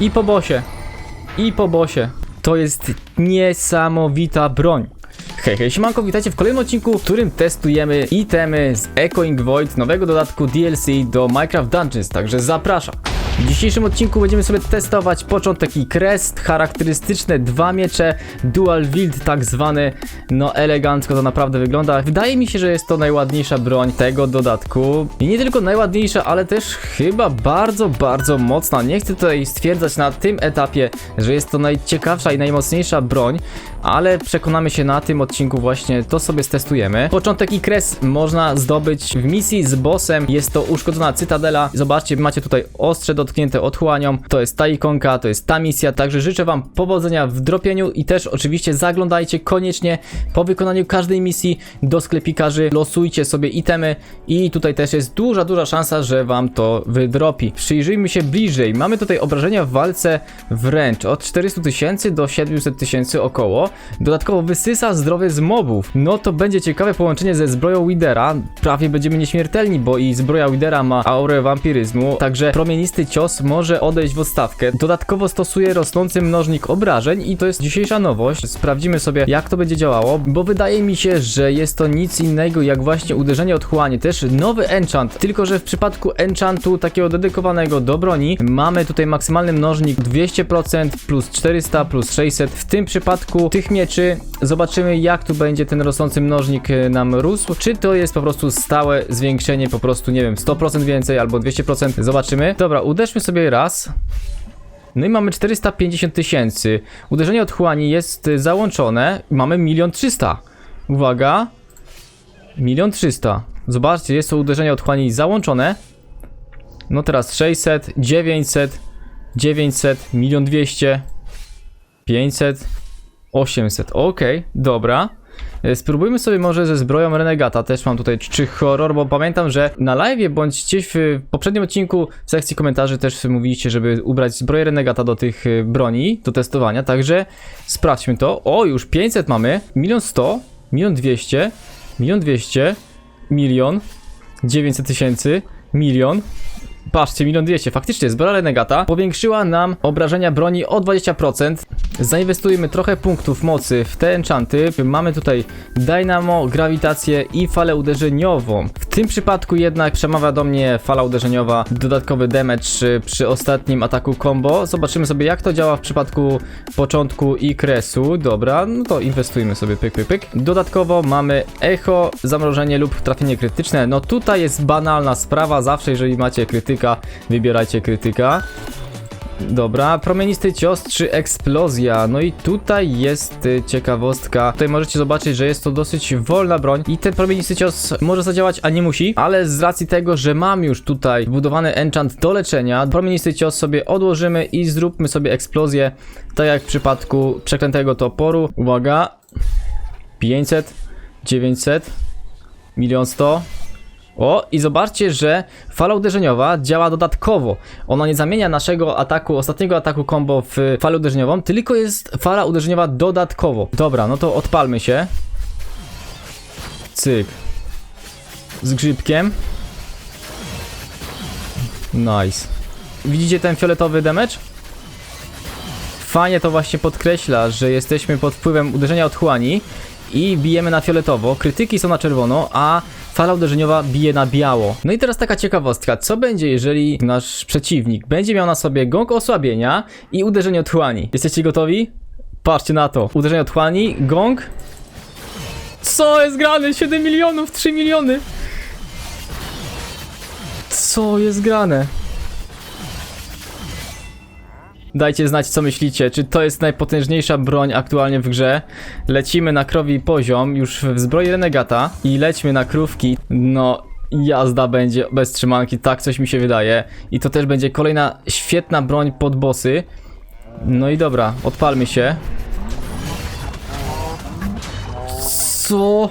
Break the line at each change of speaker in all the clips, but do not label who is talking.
I po bosie. I po bosie. To jest niesamowita broń. Hej, hej, siemanko, witajcie w kolejnym odcinku, w którym testujemy itemy z Echoing Void, nowego dodatku DLC do Minecraft Dungeons, także zapraszam. W dzisiejszym odcinku będziemy sobie testować początek i crest, charakterystyczne dwa miecze, dual wield tak zwany, no elegancko to naprawdę wygląda. Wydaje mi się, że jest to najładniejsza broń tego dodatku i nie tylko najładniejsza, ale też chyba bardzo, bardzo mocna. Nie chcę tutaj stwierdzać na tym etapie, że jest to najciekawsza i najmocniejsza broń, ale przekonamy się na tym odcinku właśnie, to sobie stestujemy. Początek i kres można zdobyć w misji z bossem, jest to uszkodzona cytadela. Zobaczcie, macie tutaj ostrze dotknięte otchłanią, to jest ta ikonka, to jest ta misja, także życzę wam powodzenia w dropieniu i też oczywiście zaglądajcie koniecznie po wykonaniu każdej misji do sklepikarzy, losujcie sobie itemy i tutaj też jest duża, duża szansa, że wam to wydropi. Przyjrzyjmy się bliżej, mamy tutaj obrażenia w walce wręcz od 400 tysięcy do 700 tysięcy około. Dodatkowo wysysa zdrowie z mobów. No to będzie ciekawe połączenie ze zbroją Widera. Prawie będziemy nieśmiertelni, bo i zbroja Widera ma aurę wampiryzmu, także promienisty cios może odejść w odstawkę. Dodatkowo stosuje rosnący mnożnik obrażeń i to jest dzisiejsza nowość. Sprawdzimy sobie jak to będzie działało, bo wydaje mi się, że jest to nic innego jak właśnie uderzenie otchłani. Też nowy enchant, tylko że w przypadku enchantu takiego dedykowanego do broni mamy tutaj maksymalny mnożnik 200% plus 400 plus 600. W tym przypadku tych mieczy zobaczymy jak tu będzie ten rosnący mnożnik e, nam rósł. Czy to jest po prostu stałe zwiększenie, po prostu nie wiem 100% więcej albo 200%. Zobaczymy. Dobra, uderzmy sobie raz. No i mamy 450 tysięcy. Uderzenie otchłani jest y, załączone. Mamy 1 300. Uwaga. 1 300. Zobaczcie, jest to uderzenie otchłani załączone. No teraz 600, 900, 900, 1 200, 500, 800. Okej, dobra. E, Spróbujmy sobie może ze zbroją Renegata. Też mam tutaj czy horror, bo pamiętam, że na live bądź gdzieś w poprzednim odcinku w sekcji komentarzy też mówiliście, żeby ubrać zbroję Renegata do tych y, broni, do testowania. Także sprawdźmy to. O, już 500 mamy. Milion 100, milion 200, milion 200, milion 900 tysięcy, milion. Patrzcie, milion 200. Faktycznie, zbroja Renegata powiększyła nam obrażenia broni o 20%. Zainwestujemy trochę punktów mocy w te enchanty. Mamy tutaj dynamo, grawitację i falę uderzeniową. W tym przypadku jednak przemawia do mnie fala uderzeniowa, dodatkowy damage y, przy ostatnim ataku combo. Zobaczymy sobie jak to działa w przypadku początku i kresu. Dobra, no to inwestujmy sobie pyk, pyk, pyk. Dodatkowo mamy echo, zamrożenie lub trafienie krytyczne. No tutaj jest banalna sprawa, zawsze jeżeli macie krytyka, wybierajcie krytyka. Dobra, promienisty cios czy eksplozja. No i tutaj jest y, ciekawostka. Tutaj możecie zobaczyć, że jest to dosyć wolna broń i ten promienisty cios może zadziałać, a nie musi, ale z racji tego, że mam już tutaj wbudowany enchant do leczenia, promienisty cios sobie odłożymy i zróbmy sobie eksplozję, tak jak w przypadku przeklętego toporu. Uwaga. 500, 900, milion 100, o, i zobaczcie, że fala uderzeniowa działa dodatkowo. Ona nie zamienia naszego ataku, ostatniego ataku combo w falę uderzeniową, tylko jest fala uderzeniowa dodatkowo. Dobra, no to odpalmy się. Cyk. Z grzybkiem. Nice. Widzicie ten fioletowy damage? Fajnie to właśnie podkreśla, że jesteśmy pod wpływem uderzenia otchłani i bijemy na fioletowo, krytyki są na czerwono, a fala uderzeniowa bije na biało. No i teraz taka ciekawostka, co będzie jeżeli nasz przeciwnik będzie miał na sobie gąk osłabienia i uderzenie otchłani? Jesteście gotowi? Patrzcie na to. Uderzenie otchłani, gąk. Co jest grane? 7 milionów, 3 miliony. Co jest grane? Dajcie znać, co myślicie. Czy to jest najpotężniejsza broń aktualnie w grze? Lecimy na krowi poziom, już w zbroi renegata i lećmy na krówki. No, jazda będzie bez trzymanki, tak coś mi się wydaje. I to też będzie kolejna świetna broń pod bossy. No i dobra, odpalmy się. Co?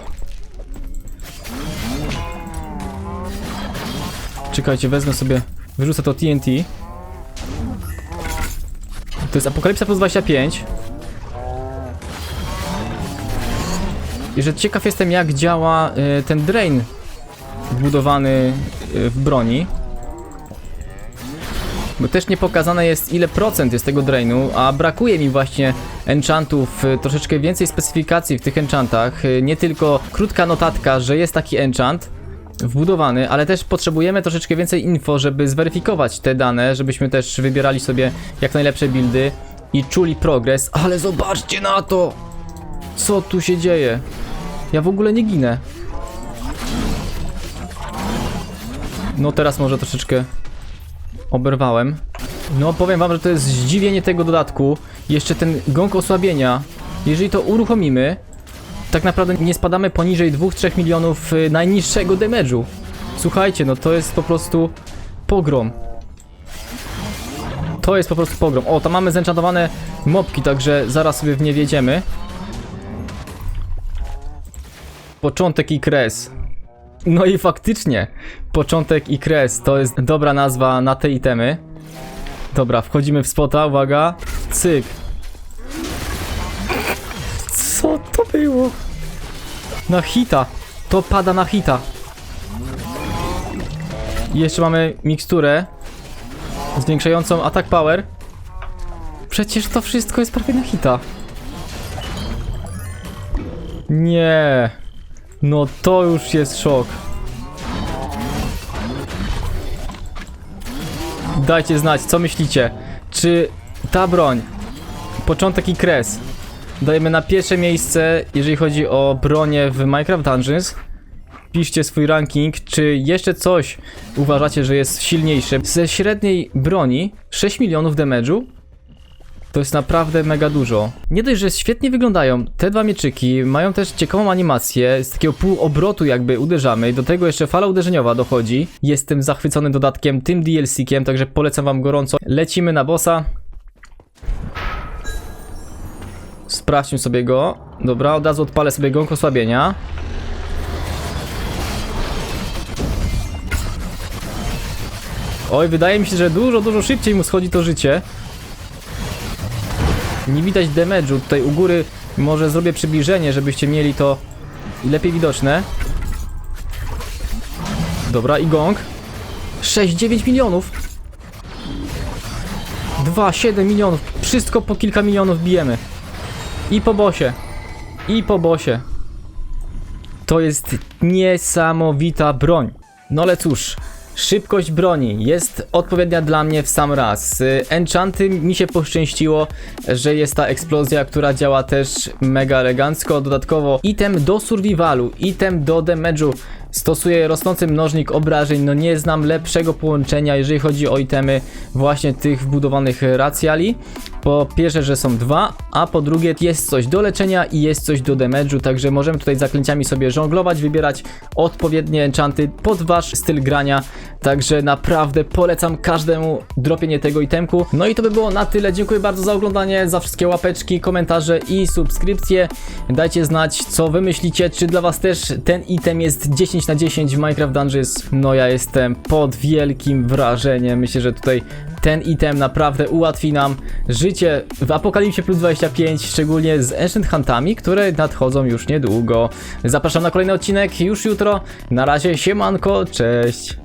Czekajcie, wezmę sobie, wyrzucę to TNT. To jest Apokalipsa plus 25. I że ciekaw jestem jak działa y, ten drain wbudowany y, w broni. bo też nie pokazane jest ile procent jest tego drainu, a brakuje mi właśnie enchantów, y, troszeczkę więcej specyfikacji w tych enchantach, y, nie tylko krótka notatka, że jest taki enchant wbudowany, ale też potrzebujemy troszeczkę więcej info, żeby zweryfikować te dane, żebyśmy też wybierali sobie jak najlepsze buildy i czuli progres, ale zobaczcie na to! Co tu się dzieje? Ja w ogóle nie ginę. No teraz może troszeczkę oberwałem. No powiem wam, że to jest zdziwienie tego dodatku. Jeszcze ten gąk osłabienia. Jeżeli to uruchomimy, tak naprawdę nie spadamy poniżej 2-3 milionów y, najniższego damage'u. Słuchajcie, no to jest po prostu pogrom. To jest po prostu pogrom. O, tam mamy zenchantowane mopki, także zaraz sobie w nie wjedziemy. Początek i kres. No i faktycznie, początek i kres to jest dobra nazwa na te itemy. Dobra, wchodzimy w spota, uwaga. Cyk. Co to było? Na hita. To pada na hita. I jeszcze mamy miksturę zwiększającą atak power. Przecież to wszystko jest prawie na hita. Nie. No to już jest szok. Dajcie znać, co myślicie. Czy ta broń, początek i kres, dajemy na pierwsze miejsce, jeżeli chodzi o bronię w Minecraft Dungeons? Piszcie swój ranking, czy jeszcze coś uważacie, że jest silniejsze. Ze średniej broni 6 milionów damage'u to jest naprawdę mega dużo. Nie dość, że świetnie wyglądają, te dwa mieczyki mają też ciekawą animację, z takiego półobrotu jakby uderzamy, do tego jeszcze fala uderzeniowa dochodzi. Jestem zachwycony dodatkiem, tym DLC-kiem, także polecam wam gorąco. Lecimy na bossa. Sprawdźmy sobie go. Dobra, od razu odpalę sobie gąk osłabienia. Oj, wydaje mi się, że dużo, dużo szybciej mu schodzi to życie. Nie widać damage'u. Tutaj u góry może zrobię przybliżenie, żebyście mieli to lepiej widoczne. Dobra, i gong. 6-9 milionów. 2-7 milionów. Wszystko po kilka milionów bijemy. I po bosie. I po bosie. To jest niesamowita broń. No ale cóż, szybkość broni jest odpowiednia dla mnie w sam raz. Y, Enchanty mi się poszczęściło, że jest ta eksplozja, która działa też mega elegancko. Dodatkowo item do survivalu, item do damage'u. Stosuję rosnący mnożnik obrażeń, no nie znam lepszego połączenia, jeżeli chodzi o itemy właśnie tych wbudowanych racjali. Po pierwsze, że są dwa, a po drugie jest coś do leczenia i jest coś do damage'u, także możemy tutaj zaklęciami sobie żonglować, wybierać odpowiednie enchanty pod wasz styl grania, także naprawdę polecam każdemu dropienie tego itemku. No i to by było na tyle, dziękuję bardzo za oglądanie, za wszystkie łapeczki, komentarze i subskrypcje. Dajcie znać, co wy myślicie, czy dla was też ten item jest 10 na 10 w Minecraft Dungeons. No ja jestem pod wielkim wrażeniem, myślę, że tutaj ten item naprawdę ułatwi nam życie w Apokalipsie plus 25, szczególnie z Ancient Huntami, które nadchodzą już niedługo. Zapraszam na kolejny odcinek już jutro. Na razie, siemanko, cześć!